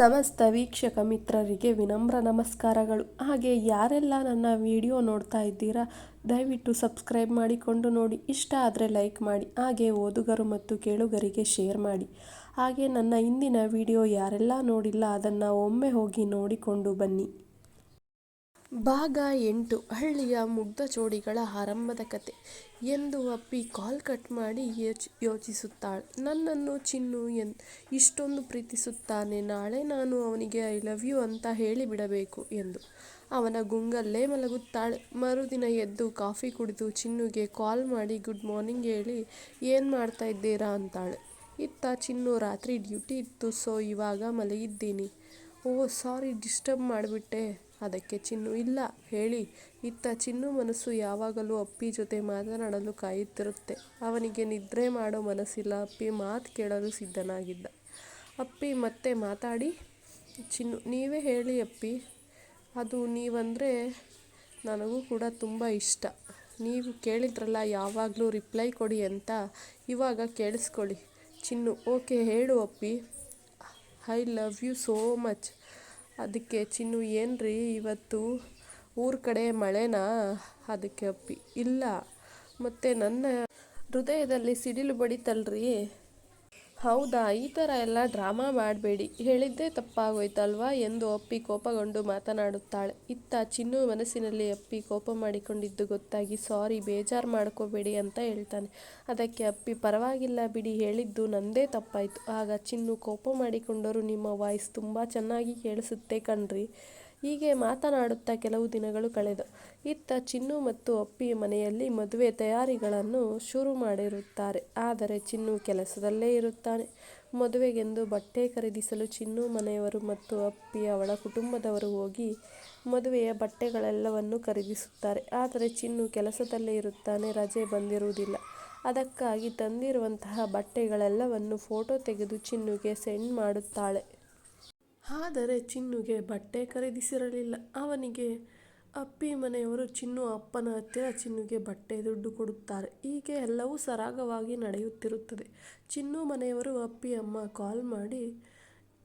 ಸಮಸ್ತ ವೀಕ್ಷಕ ಮಿತ್ರರಿಗೆ ವಿನಮ್ರ ನಮಸ್ಕಾರಗಳು. ಹಾಗೆ ಯಾರೆಲ್ಲ ನನ್ನ ವಿಡಿಯೋ ನೋಡ್ತಾ ಇದ್ದೀರಾ, ದಯವಿಟ್ಟು ಸಬ್ಸ್ಕ್ರೈಬ್ ಮಾಡಿಕೊಂಡು ನೋಡಿ. ಇಷ್ಟ ಆದರೆ ಲೈಕ್ ಮಾಡಿ, ಹಾಗೆ ಓದುಗರು ಮತ್ತು ಕೇಳುಗರಿಗೆ ಶೇರ್ ಮಾಡಿ. ಹಾಗೆ ನನ್ನ ಇಂದಿನ ವಿಡಿಯೋ ಯಾರೆಲ್ಲ ನೋಡಿಲ್ಲ, ಅದನ್ನು ಒಮ್ಮೆ ಹೋಗಿ ನೋಡಿಕೊಂಡು ಬನ್ನಿ. ಭಾಗ ಎಂಟು, ಹಳ್ಳಿಯ ಮುಗ್ಧ ಜೋಡಿಗಳ ಆರಂಭದ ಕತೆ. ಎಂದು ಅಪ್ಪಿ ಕಾಲ್ ಕಟ್ ಮಾಡಿ ಯೋಚ್, ಯೋಚಿಸುತ್ತಾಳೆ. ನನ್ನನ್ನು ಚಿನ್ನು ಎನ್, ಇಷ್ಟೊಂದು ಪ್ರೀತಿಸುತ್ತಾನೆ. ನಾಳೆ ನಾನು ಅವನಿಗೆ ಐ ಲವ್ ಯು ಅಂತ ಹೇಳಿಬಿಡಬೇಕು ಎಂದು. ಅವನ ಗುಂಗಲ್ಲೇ ಮಲಗುತ್ತಾಳೆ. ಮರುದಿನ ಎದ್ದು ಕಾಫಿ ಕುಡಿದು ಚಿನ್ನುಗೆ ಕಾಲ್ ಮಾಡಿ ಗುಡ್ ಮಾರ್ನಿಂಗ್ ಹೇಳಿ, ಏನು ಮಾಡ್ತಾ ಇದ್ದೀರಾ ಅಂತಾಳೆ. ಇತ್ತ ಚಿನ್ನು ರಾತ್ರಿ ಡ್ಯೂಟಿ ಇತ್ತು, ಸೊ ಇವಾಗ ಮಲಗಿದ್ದೀನಿ. ಓ, ಸಾರಿ, ಡಿಸ್ಟರ್ಬ್ ಮಾಡಿಬಿಟ್ಟೆ. ಅದಕ್ಕೆ ಚಿನ್ನು, ಇಲ್ಲ, ಹೇಳಿ. ಇತ್ತ ಚಿನ್ನು ಮನಸ್ಸು ಯಾವಾಗಲೂ ಅಪ್ಪಿ ಜೊತೆ ಮಾತನಾಡಲು ಕಾಯುತ್ತಿರುತ್ತೆ. ಅವನಿಗೆ ನಿದ್ರೆ ಮಾಡೋ ಮನಸ್ಸಿಲ್ಲ. ಅಪ್ಪಿ ಮಾತು ಕೇಳಲು ಸಿದ್ಧನಾಗಿದ್ದ. ಅಪ್ಪಿ, ಮತ್ತೆ ಮಾತಾಡಿ. ಚಿನ್ನು, ನೀವೇ ಹೇಳಿ ಅಪ್ಪಿ. ಅದು ನೀವಂದರೆ ನನಗೂ ಕೂಡ ತುಂಬ ಇಷ್ಟ. ನೀವು ಕೇಳಿದ್ರಲ್ಲ, ಯಾವಾಗಲೂ ರಿಪ್ಲೈ ಕೊಡಿ ಅಂತ. ಇವಾಗ ಕೇಳಿಸ್ಕೊಳ್ಳಿ. ಚಿನ್ನು, ಓಕೆ, ಹೇಳು ಅಪ್ಪಿ. I love you so much. ಅದಕ್ಕೆ, ಚಿನ್ನು ಏನು ರೀ ಇವತ್ತು? ಊರ ಕಡೆ ಮಳೆನಾ? ಅದಕ್ಕೆ ಅಪ್ಪಿ, ಇಲ್ಲ. ಮತ್ತು ನನ್ನ ಹೃದಯದಲ್ಲಿ ಸಿಡಿಲು ಬಡಿತಲ್ರಿ? ಹೌದಾ, ಈ ಥರ ಎಲ್ಲ ಡ್ರಾಮಾ ಮಾಡಬೇಡಿ. ಹೇಳಿದ್ದೇ ತಪ್ಪಾಗೋಯ್ತಲ್ವಾ? ಎಂದು ಅಪ್ಪಿ ಕೋಪಗೊಂಡು ಮಾತನಾಡುತ್ತಾಳೆ. ಇತ್ತ ಚಿನ್ನು ಮನಸ್ಸಿನಲ್ಲಿ ಅಪ್ಪಿ ಕೋಪ ಮಾಡಿಕೊಂಡಿದ್ದು ಗೊತ್ತಾಗಿ, ಸಾರಿ, ಬೇಜಾರು ಮಾಡ್ಕೋಬೇಡಿ ಅಂತ ಹೇಳ್ತಾನೆ. ಅದಕ್ಕೆ ಅಪ್ಪಿ, ಪರವಾಗಿಲ್ಲ ಬಿಡಿ, ಹೇಳಿದ್ದು ನಂದೇ ತಪ್ಪಾಯಿತು. ಆಗ ಚಿನ್ನು ಕೋಪ ಮಾಡಿಕೊಂಡರು ನಿಮ್ಮ ವಾಯ್ಸ್ ತುಂಬ ಚೆನ್ನಾಗಿ ಕೇಳಿಸುತ್ತೆ ಕಣ್ರಿ. ಹೀಗೆ ಮಾತನಾಡುತ್ತಾ ಕೆಲವು ದಿನಗಳು ಕಳೆದು. ಇತ್ತ ಚಿನ್ನು ಮತ್ತು ಅಪ್ಪಿ ಮನೆಯಲ್ಲಿ ಮದುವೆ ತಯಾರಿಗಳನ್ನು ಶುರು ಮಾಡಿರುತ್ತಾರೆ. ಆದರೆ ಚಿನ್ನು ಕೆಲಸದಲ್ಲೇ ಇರುತ್ತಾನೆ. ಮದುವೆಗೆಂದು ಬಟ್ಟೆ ಖರೀದಿಸಲು ಚಿನ್ನು ಮನೆಯವರು ಮತ್ತು ಅಪ್ಪಿ ಅವಳ ಕುಟುಂಬದವರು ಹೋಗಿ ಮದುವೆಯ ಬಟ್ಟೆಗಳೆಲ್ಲವನ್ನು ಖರೀದಿಸುತ್ತಾರೆ. ಆದರೆ ಚಿನ್ನು ಕೆಲಸದಲ್ಲೇ ಇರುತ್ತಾನೆ. ರಜೆ ಬಂದಿರುವುದಿಲ್ಲ. ಅದಕ್ಕಾಗಿ ತಂದಿರುವಂತಹ ಬಟ್ಟೆಗಳೆಲ್ಲವನ್ನು ಫೋಟೋ ತೆಗೆದು ಚಿನ್ನುಗೆ ಸೆಂಡ್ ಮಾಡುತ್ತಾಳೆ. ಆದರೆ ಚಿನ್ನುಗೆ ಬಟ್ಟೆ ಖರೀದಿಸಿರಲಿಲ್ಲ. ಅವನಿಗೆ ಅಪ್ಪಿ ಮನೆಯವರು ಚಿನ್ನು ಅಪ್ಪನ ಹತ್ತಿರ ಚಿನ್ನುಗೆ ಬಟ್ಟೆ ದುಡ್ಡು ಕೊಡುತ್ತಾರೆ. ಹೀಗೆ ಎಲ್ಲವೂ ಸರಾಗವಾಗಿ ನಡೆಯುತ್ತಿರುತ್ತದೆ. ಚಿನ್ನು ಮನೆಯವರು ಅಪ್ಪಿ ಅಮ್ಮ ಕಾಲ್ ಮಾಡಿ,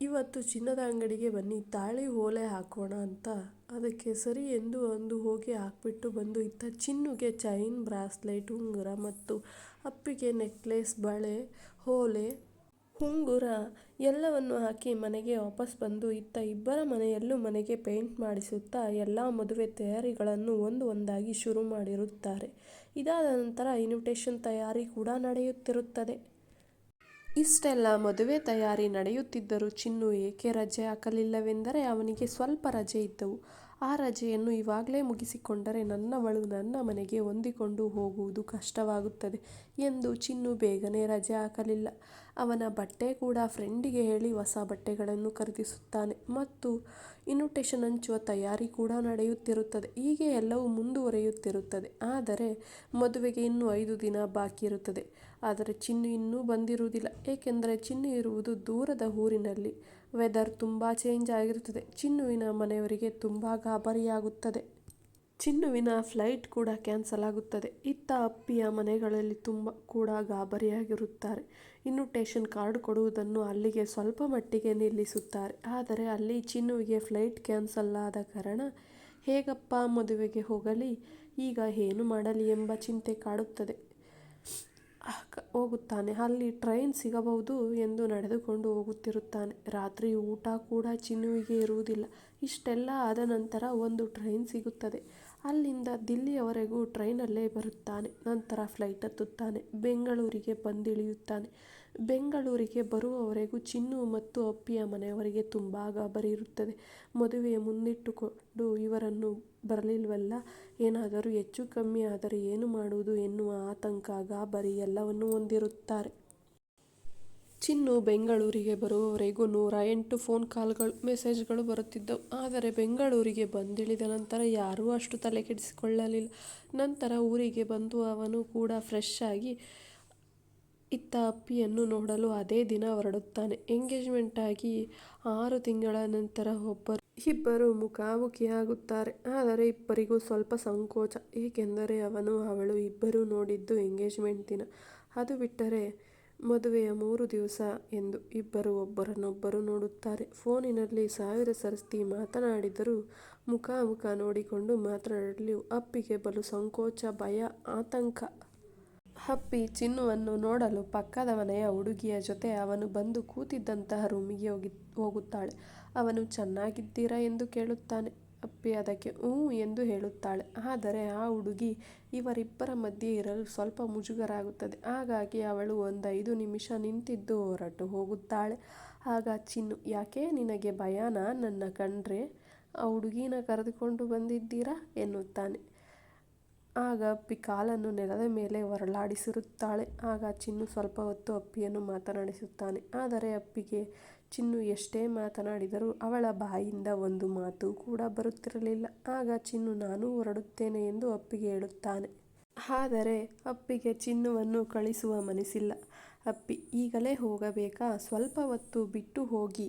ಇವತ್ತು ಚಿನ್ನದ ಅಂಗಡಿಗೆ ಬನ್ನಿ, ತಾಳಿ ಓಲೆ ಹಾಕೋಣ ಅಂತ. ಅದಕ್ಕೆ ಸರಿ ಎಂದು ಅಂದು ಹೋಗಿ ಹಾಕ್ಬಿಟ್ಟು ಬಂದು ಇತ್ತ ಚಿನ್ನುಗೆ ಚೈನ್ ಬ್ರಾಸ್ಲೆಟ್, ಉಂಗುರ ಮತ್ತು ಅಪ್ಪಿಗೆ ನೆಕ್ಲೆಸ್ ಬಳೆ ಓಲೆ ಉಂಗುರ ಎಲ್ಲವನ್ನು ಹಾಕಿ ಮನೆಗೆ ವಾಪಸ್ ಬಂದು ಇತ್ತ ಇಬ್ಬರ ಮನೆಯಲ್ಲೂ ಮನೆಗೆ ಪೇಂಟ್ ಮಾಡಿಸುತ್ತಾ ಎಲ್ಲ ಮದುವೆ ತಯಾರಿಗಳನ್ನು ಒಂದು ಒಂದಾಗಿ ಶುರು ಮಾಡಿರುತ್ತಾರೆ. ಇದಾದ ನಂತರ ಇನ್ವಿಟೇಷನ್ ತಯಾರಿ ಕೂಡ ನಡೆಯುತ್ತಿರುತ್ತದೆ. ಇಷ್ಟೆಲ್ಲ ಮದುವೆ ತಯಾರಿ ನಡೆಯುತ್ತಿದ್ದರೂ ಚಿನ್ನು ಏಕೆ ರಜೆ ಹಾಕಲಿಲ್ಲವೆಂದರೆ ಅವನಿಗೆ ಸ್ವಲ್ಪ ರಜೆ ಇದ್ದವು. ಆ ರಜೆಯನ್ನು ಇವಾಗಲೇ ಮುಗಿಸಿಕೊಂಡರೆ ನನ್ನ ಮಳು ನನ್ನ ಮನೆಗೆ ಹೊಂದಿಕೊಂಡು ಹೋಗುವುದು ಕಷ್ಟವಾಗುತ್ತದೆ ಎಂದು ಚಿನ್ನು ಬೇಗನೆ ರಜೆ ಹಾಕಲಿಲ್ಲ. ಅವನ ಬಟ್ಟೆ ಕೂಡ ಫ್ರೆಂಡಿಗೆ ಹೇಳಿ ಹೊಸ ಬಟ್ಟೆಗಳನ್ನು ಖರೀದಿಸುತ್ತಾನೆ ಮತ್ತು ಇನ್ವಿಟೇಷನ್ ಹಂಚುವ ತಯಾರಿ ಕೂಡ ನಡೆಯುತ್ತಿರುತ್ತದೆ. ಹೀಗೆ ಎಲ್ಲವೂ ಮುಂದುವರೆಯುತ್ತಿರುತ್ತದೆ. ಆದರೆ ಮದುವೆಗೆ ಇನ್ನೂ ಐದು ದಿನ ಬಾಕಿ ಇರುತ್ತದೆ. ಆದರೆ ಚಿನ್ನು ಇನ್ನೂ ಬಂದಿರುವುದಿಲ್ಲ. ಏಕೆಂದರೆ ಚಿನ್ನು ಇರುವುದು ದೂರದ ಊರಿನಲ್ಲಿ. ವೆದರ್ ತುಂಬ ಚೇಂಜ್ ಆಗಿರುತ್ತದೆ. ಚಿನ್ನುವಿನ ಮನೆಯವರಿಗೆ ತುಂಬ ಗಾಬರಿಯಾಗುತ್ತದೆ. ಚಿನ್ನುವಿನ ಫ್ಲೈಟ್ ಕೂಡ ಕ್ಯಾನ್ಸಲ್ ಆಗುತ್ತದೆ. ಇತ್ತ ಅಪ್ಪಿಯ ಮನೆಗಳಲ್ಲಿ ತುಂಬ ಕೂಡ ಗಾಬರಿಯಾಗಿರುತ್ತಾರೆ. ಇನ್ವಿಟೇಷನ್ ಕಾರ್ಡ್ ಕೊಡುವುದನ್ನು ಅಲ್ಲಿಗೆ ಸ್ವಲ್ಪ ಮಟ್ಟಿಗೆ ನಿಲ್ಲಿಸುತ್ತಾರೆ. ಆದರೆ ಅಲ್ಲಿ ಚಿನ್ನುವಿಗೆ ಫ್ಲೈಟ್ ಕ್ಯಾನ್ಸಲ್ ಆದ ಕಾರಣ ಹೇಗಪ್ಪ ಮದುವೆಗೆ ಹೋಗಲಿ? ಈಗ ಏನು ಮಾಡಲಿ ಎಂಬ ಚಿಂತೆ ಕಾಡುತ್ತದೆ. ಹೋಗುತ್ತಾನೆ. ಅಲ್ಲಿ ಟ್ರೈನ್ ಸಿಗಬಹುದು ಎಂದು ನಡೆದುಕೊಂಡು ಹೋಗುತ್ತಿರುತ್ತಾನೆ. ರಾತ್ರಿ ಊಟ ಕೂಡ ಚಿನ್ನುವಿಗೆ ಇರುವುದಿಲ್ಲ. ಇಷ್ಟೆಲ್ಲ ಆದ ನಂತರ ಒಂದು ಟ್ರೈನ್ ಸಿಗುತ್ತದೆ. ಅಲ್ಲಿಂದ ದಿಲ್ಲಿಯವರೆಗೂ ಟ್ರೈನಲ್ಲೇ ಬರುತ್ತಾನೆ. ನಂತರ ಫ್ಲೈಟ್ ಹತ್ತುತ್ತಾನೆ. ಬೆಂಗಳೂರಿಗೆ ಬಂದಿಳಿಯುತ್ತಾನೆ. ಬೆಂಗಳೂರಿಗೆ ಬರುವವರೆಗೂ ಚಿನ್ನು ಮತ್ತು ಅಪ್ಪಿಯ ಮನೆಯವರಿಗೆ ತುಂಬ ಗಾಬರಿ ಇರುತ್ತದೆ ಮದುವೆ ಮುಂದಿಟ್ಟುಕೊಂಡು ಇವರನ್ನು ಬರಲಿಲ್ವಲ್ಲ? ಏನಾದರೂ ಹೆಚ್ಚು ಕಮ್ಮಿ ಆದರೆ ಏನು ಮಾಡುವುದು ಎನ್ನುವ ಆತಂಕ ಗಾಬರಿ ಎಲ್ಲವನ್ನೂ ಹೊಂದಿರುತ್ತಾರೆ. ಚಿನ್ನು ಬೆಂಗಳೂರಿಗೆ ಬರುವವರೆಗೂ ನೂರ ಎಂಟು ಫೋನ್ ಕಾಲ್ಗಳು, ಮೆಸೇಜ್ಗಳು ಬರುತ್ತಿದ್ದವು. ಆದರೆ ಬೆಂಗಳೂರಿಗೆ ಬಂದಿಳಿದ ನಂತರ ಯಾರೂ ಅಷ್ಟು ತಲೆ ಕೆಡಿಸಿಕೊಳ್ಳಲಿಲ್ಲ ನಂತರ ಊರಿಗೆ ಬಂದು ಅವನು ಕೂಡ ಫ್ರೆಶ್ ಆಗಿ ಇತ್ತ ಅಪ್ಪಿಯನ್ನು ನೋಡಲು ಅದೇ ದಿನ ಹೊರಡುತ್ತಾನೆ. ಎಂಗೇಜ್ಮೆಂಟ್ ಆಗಿ ಆರು ತಿಂಗಳ ನಂತರ ಒಬ್ಬರು, ಇಬ್ಬರು ಮುಖಾಮುಖಿಯಾಗುತ್ತಾರೆ ಆದರೆ ಇಬ್ಬರಿಗೂ ಸ್ವಲ್ಪ ಸಂಕೋಚ. ಏಕೆಂದರೆ ಅವನು, ಅವಳು ಇಬ್ಬರೂ ನೋಡಿದ್ದು ಎಂಗೇಜ್ಮೆಂಟ್ ದಿನ. ಅದು ಬಿಟ್ಟರೆ ಮದುವೆಯ ಮೂರು ದಿವಸ ಎಂದು ಇಬ್ಬರು ಒಬ್ಬರನ್ನೊಬ್ಬರು ನೋಡುತ್ತಾರೆ. ಫೋನಿನಲ್ಲಿ ಸಾವಿರ ಸರಸ್ತಿ ಮಾತನಾಡಿದರೂ ಮುಖಾಮುಖ ನೋಡಿಕೊಂಡು ಮಾತನಾಡಲು ಅಪ್ಪಿಗೆ ಬಲು ಸಂಕೋಚ, ಭಯ, ಆತಂಕ. ಅಪ್ಪಿ ಚಿನ್ನುವನ್ನು ನೋಡಲು ಪಕ್ಕದ ಮನೆಯ ಹುಡುಗಿಯ ಜೊತೆ ಅವನು ಬಂದು ಕೂತಿದ್ದಂತಹ ರೂಮಿಗೆ ಹೋಗುತ್ತಾಳೆ. ಅವನು ಚೆನ್ನಾಗಿದ್ದೀರಾ ಎಂದು ಕೇಳುತ್ತಾನೆ. ಅಪ್ಪಿ ಅದಕ್ಕೆ ಹ್ಞೂ ಎಂದು ಹೇಳುತ್ತಾಳೆ. ಆದರೆ ಆ ಹುಡುಗಿ ಇವರಿಬ್ಬರ ಮಧ್ಯೆ ಇರಲು ಸ್ವಲ್ಪ ಮುಜುಗರ ಆಗುತ್ತದೆ. ಹಾಗಾಗಿ ಅವಳು ಒಂದೈದು ನಿಮಿಷ ನಿಂತಿದ್ದು ಹೊರಟು ಹೋಗುತ್ತಾಳೆ. ಆಗ ಚಿನ್ನು, ಯಾಕೆ ನಿನಗೆ ಭಯನಾ ನನ್ನ ಕಂಡ್ರೆ? ಆ ಹುಡುಗಿನ ಕರೆದುಕೊಂಡು ಬಂದಿದ್ದೀರಾ ಎನ್ನುತ್ತಾನೆ. ಆಗ ಅಪ್ಪಿ ಕಾಲನ್ನು ನೆಲದ ಮೇಲೆ ಹೊರಳಾಡಿಸುತ್ತಾಳೆ. ಆಗ ಚಿನ್ನು ಸ್ವಲ್ಪ ಹೊತ್ತು ಅಪ್ಪಿಯನ್ನು ಮಾತನಾಡಿಸುತ್ತಾನೆ. ಆದರೆ ಅಪ್ಪಿಗೆ ಚಿನ್ನು ಎಷ್ಟೇ ಮಾತನಾಡಿದರೂ ಅವಳ ಬಾಯಿಂದ ಒಂದು ಮಾತು ಕೂಡ ಬರುತ್ತಿರಲಿಲ್ಲ. ಆಗ ಚಿನ್ನು, ನಾನೂ ಹೊರಡುತ್ತೇನೆ ಎಂದು ಅಪ್ಪಿಗೆ ಹೇಳುತ್ತಾನೆ. ಆದರೆ ಅಪ್ಪಿಗೆ ಚಿನ್ನುವನ್ನು ಕಳಿಸುವ ಮನಸ್ಸಿಲ್ಲ. ಅಪ್ಪಿ, ಈಗಲೇ ಹೋಗಬೇಕಾ? ಸ್ವಲ್ಪ ಹೊತ್ತು ಬಿಟ್ಟು ಹೋಗಿ.